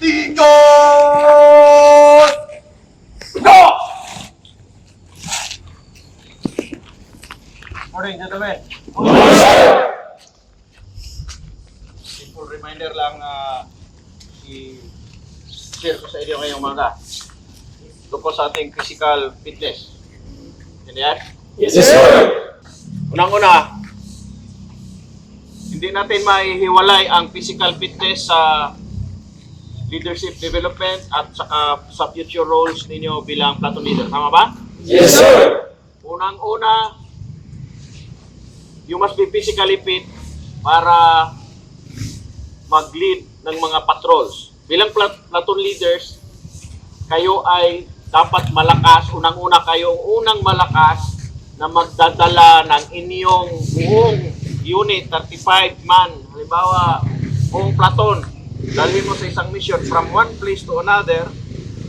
Tingos! Go! Morning, gentlemen. Simple reminder lang na i-share ko sa inyo ngayong. Ito po sa ating physical fitness. Yan yan? Yes, sir! Unang-una, hindi natin maihiwalay ang physical fitness sa leadership development at saka sa future roles ninyo bilang platoon leader. Tama ba? Yes, sir! Unang-una, you must be physically fit para mag-lead ng mga patrols. Bilang plat- platoon leaders, kayo ay dapat malakas. Unang-una kayong unang malakas na magdadala ng inyong buong unit, 35 man. Halimbawa, buong platoon. Dalhin mo sa isang mission from one place to another,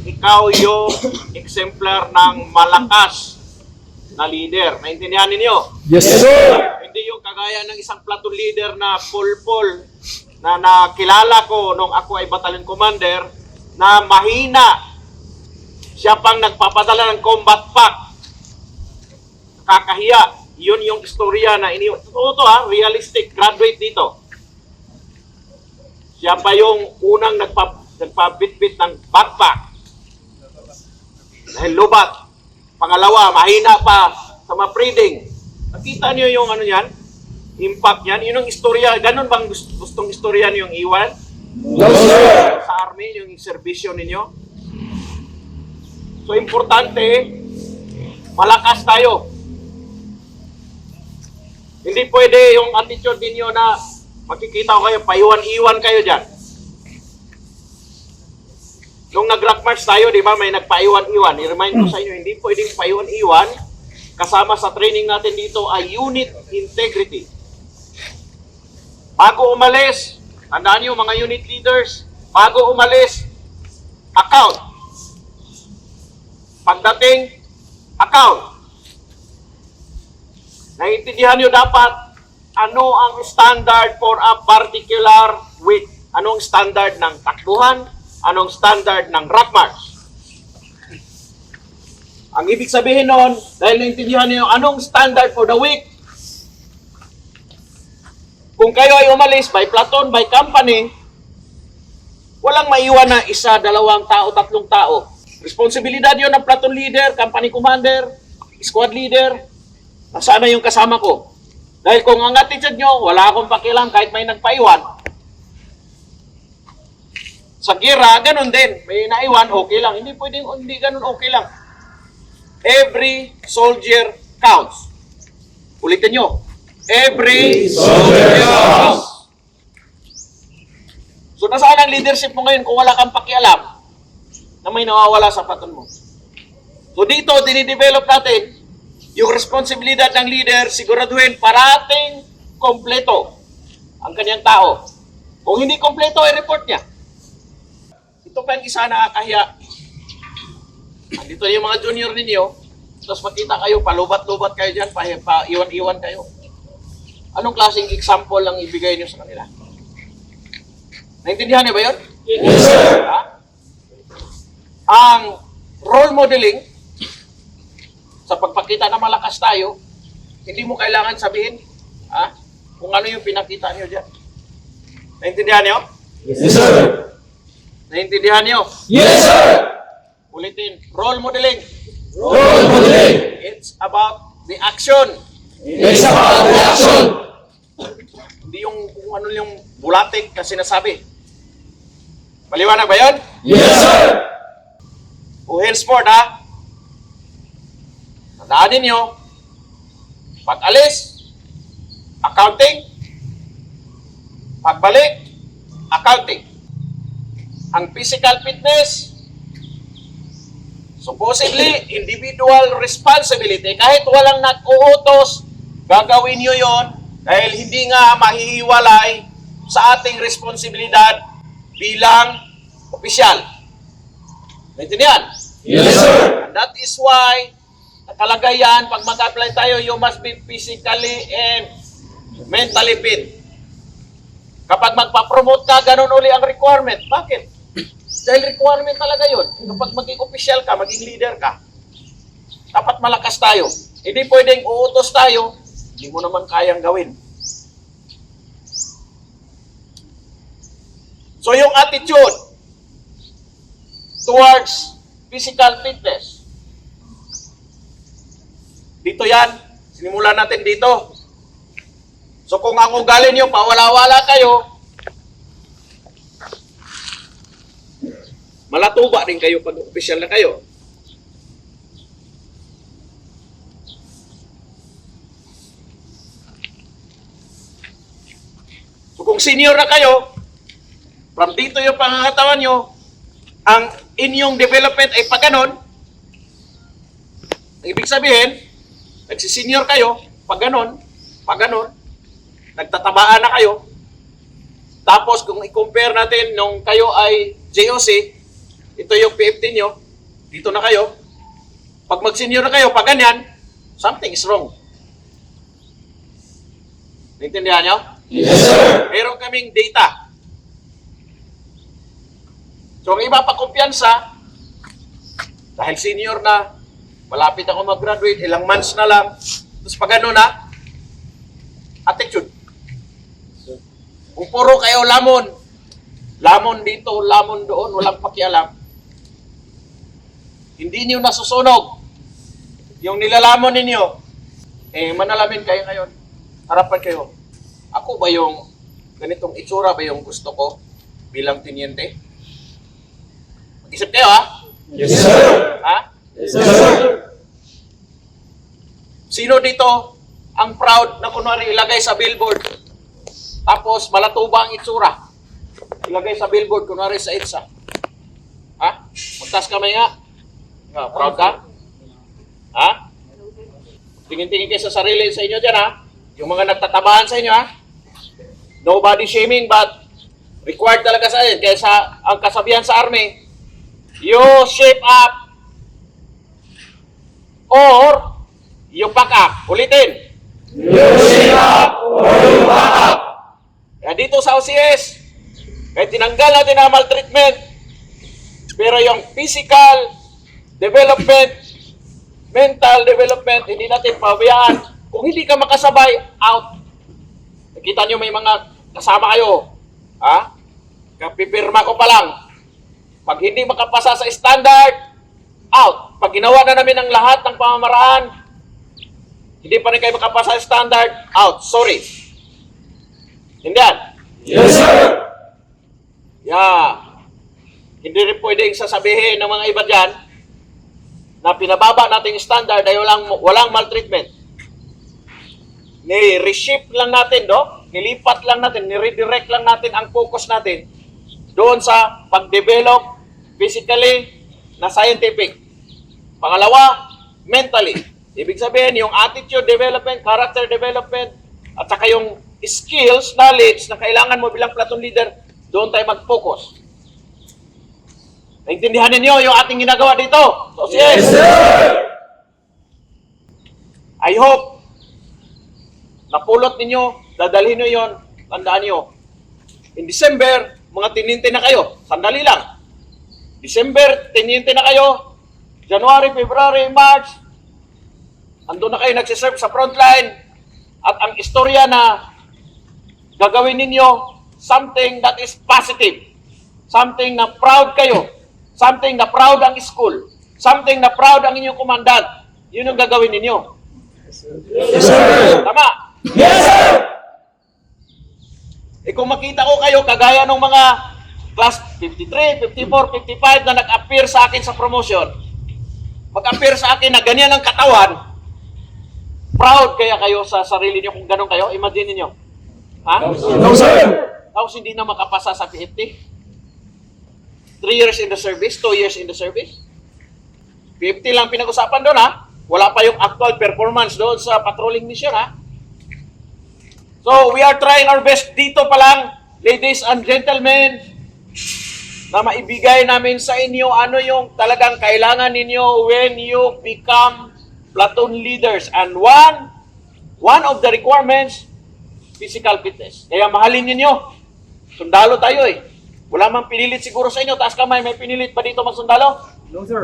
ikaw yung exemplar ng malakas na leader. Naintindihan ninyo? Yes, sir! Hindi yung kagaya ng isang platoon leader na pulpul na nakilala ko nung ako ay battalion commander na mahina. Siya pang nagpapadala ng combat pack. Kakahiya. Yun yung istorya na ini Totoo to ha, realistic, graduate dito. Siya pa yung unang nagpa, nagpabitbit ng backpack. Dahil lubat. Pangalawa, mahina pa sa ma-breeding. Nakita niyo yung ano yan? Impact yan? Yun ang istorya. Ganon bang gust- gustong istorya niyo yung iwan? No, sir! Sa army, yung serbisyo ninyo? So, importante, malakas tayo. Hindi pwede yung attitude ninyo na makikita ko kayo, paiwan-iwan kayo dyan. Nung nag-rock march tayo, di ba, may nagpaiwan-iwan. I-remind ko sa inyo, hindi pwedeng paiwan-iwan. Kasama sa training natin dito ay unit integrity. Bago umalis, tandaan niyo mga unit leaders, bago umalis, account. Pagdating, account. Naiintindihan niyo dapat ano ang standard for a particular week. Anong standard ng takbuhan? Anong standard ng rock march? Ang ibig sabihin nun, dahil naintindihan niyo anong standard for the week, kung kayo ay umalis by platoon, by company, walang maiwan na isa, dalawang tao, tatlong tao. Responsibilidad yon ng platoon leader, company commander, squad leader, nasaan na yung kasama ko. Dahil kung ang attitude nyo, wala akong pakialam kahit may nagpaiwan. Sa gira, ganun din. May naiwan, okay lang. Hindi pwedeng, hindi ganun, okay lang. Every soldier counts. Ulitin nyo. Every soldier counts. So nasaan ang leadership mo ngayon kung wala kang pakialam na may nawawala sa paton mo? So dito, dinidevelop natin yung responsibilidad ng leader, siguraduhin parating kompleto ang kanyang tao. Kung hindi kompleto, i-report niya. Ito pa yung isa na akahiya. Dito yung mga junior ninyo, tapos makita kayo, palubat-lubat kayo dyan, pa, pa iwan-iwan kayo. Anong klaseng example lang ibigay niyo sa kanila? Naintindihan niyo ba yun? Yes, sir! Ha? Ang role modeling, sa pagpakita na malakas tayo, hindi mo kailangan sabihin ha? kung ano yung pinakita niyo dyan. Naintindihan niyo? Yes, sir! Naintindihan niyo? Yes, sir! Ulitin, role modeling. Role modeling! It's about the action. It's about the action! Hindi yung kung ano yung bulatig na sinasabi. Maliwanag ba yun? Yes, sir! O henceforth ha, tandaan ninyo, pag alis, accounting, pagbalik, accounting. Ang physical fitness, supposedly, individual responsibility. Kahit walang nag-uutos, gagawin nyo yon dahil hindi nga mahihiwalay sa ating responsibilidad bilang opisyal. Naintindihan? Yes, sir! And that is why, nakalagay yan, pag mag-apply tayo, you must be physically and mentally fit. Kapag magpa-promote ka, ganun uli ang requirement. Bakit? Dahil requirement talaga yun. Kapag maging official ka, maging leader ka, dapat malakas tayo. Hindi pwedeng uutos tayo, hindi mo naman kayang gawin. So yung attitude towards physical fitness, dito yan, sinimulan natin dito. So kung ang ugali nyo, pawala-wala kayo, malatuba din kayo pag official na kayo. So kung senior na kayo, from dito yung pangangatawan nyo, ang inyong development ay pagganon, ang ibig sabihin, nagsisenior kayo, pag ganon, pag ganon, nagtatabaan na kayo, tapos kung i-compare natin nung kayo ay JOC, ito yung PFT nyo, dito na kayo, pag mag-senior na kayo, pag ganyan, something is wrong. Naintindihan nyo? Yes, sir. Meron kaming data. So, ang iba pa kumpiyansa, dahil senior na, malapit ako mag-graduate, ilang months na lang, tapos pag ano na, attitude. Kung puro kayo lamon, lamon dito, lamon doon, walang pakialam, hindi niyo nasusunog yung nilalamon ninyo, eh manalamin kayo ngayon, harapan kayo. Ako ba yung ganitong itsura ba yung gusto ko bilang tinyente? Mag-isip kayo ha? Yes, sir. Ha? Yes, sir. Sino dito ang proud na kunwari ilagay sa billboard tapos malatuba ang itsura? Ilagay sa billboard kunwari sa EDSA. Ha? Magtas kamay nga. nga proud ka? Ha? Tingin-tingin kayo sa sarili sa inyo dyan ha? Yung mga nagtatabahan sa inyo ha? No body shaming but required talaga sa atin. Kaya sa, ang kasabihan sa army, you shape up or you pack up. Ulitin. You shape up or you back up. Kaya dito sa OCS, kahit tinanggal natin ang maltreatment, pero yung physical development, mental development, hindi natin pabayaan. Kung hindi ka makasabay, out. Nakita nyo may mga kasama kayo. Ha? Kapipirma ko pa lang. Pag hindi makapasa sa standard, out. Pag ginawa na namin ang lahat ng pamamaraan, hindi pa rin kayo makapasa sa standard, out. Sorry. Hindi yan. Yes, sir. Yeah. Hindi rin pwedeng sasabihin ng mga iba dyan na pinababa natin yung standard ay walang, walang maltreatment. Ni-reshift lang natin, do? Nilipat lang natin, ni-redirect lang natin ang focus natin doon sa pag-develop physically na scientific. Pangalawa, mentally. Ibig sabihin, yung attitude development, character development, at saka yung skills, knowledge na kailangan mo bilang platoon leader, doon tayo mag-focus. Naintindihan ninyo yung ating ginagawa dito. So, Yes, sir. I hope napulot ninyo, dadalhin nyo yon, tandaan nyo. In December, mga tininte na kayo. Sandali lang. December, tininte na kayo. January, February, March, ando na kayo nagsiserve sa frontline. At ang istorya na gagawin ninyo, something that is positive. Something na proud kayo. Something na proud ang school. Something na proud ang inyong commandant. Yun ang gagawin ninyo. Yes, sir. Tama. Yes, sir. Eh kung makita ko kayo, kagaya ng mga class 53, 54, 55 na nag-appear sa akin sa promotion, mag-appear sa akin na ganyan ang katawan, proud kaya kayo sa sarili niyo kung ganun kayo? Imagine niyo. Ha? No, sir. Tapos hindi na makapasa sa PFT? 3 years in the service, 2 years in the service? 50 lang pinag-usapan doon ha? Wala pa yung actual performance doon sa patrolling mission ha? So, we are trying our best dito pa lang, ladies and gentlemen, na maibigay namin sa inyo ano yung talagang kailangan ninyo when you become platoon leaders. And one, one of the requirements, physical fitness. Kaya mahalin ninyo. Sundalo tayo eh. Wala mang pinilit siguro sa inyo. Taas kamay, may pinilit ba dito magsundalo? No, sir.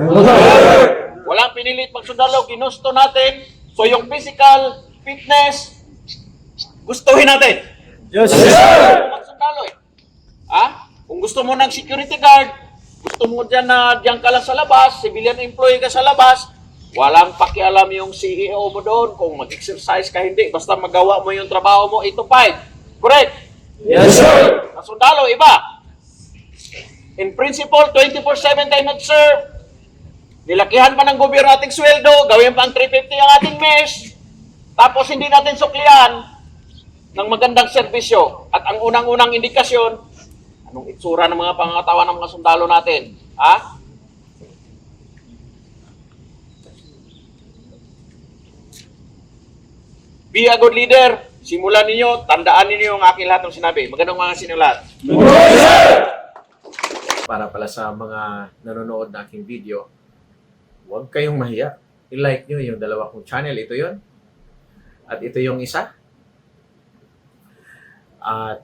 Walang pinilit magsundalo. Ginusto natin. So yung physical fitness, gustuhin natin. Yes, Magsundalo eh. Ha? Kung gusto mo ng security guard, gusto mo dyan na diyan ka lang sa labas, civilian employee ka sa labas, walang pakialam yung CEO mo doon kung mag-exercise ka hindi, basta magawa mo yung trabaho mo 8 to 5. Correct? Yes, sir. Ang sundalo, iba. In principle, 24-7 tayo nag-serve. Nilakihan pa ng gobyerno ating sweldo, gawin pa ang 350 ang ating mesh. Tapos hindi natin suklian ng magandang serbisyo. At ang unang-unang indikasyon, anong itsura ng mga pangangatawan ng mga sundalo natin? Ha? Be a good leader. Simulan ninyo, tandaan ninyo yung aking lahat ng sinabi. Magandang mga sinulat. para pala sa mga nanonood na aking video, huwag kayong mahiya. I-like nyo yung dalawa kong channel. Ito yon At ito yung isa. At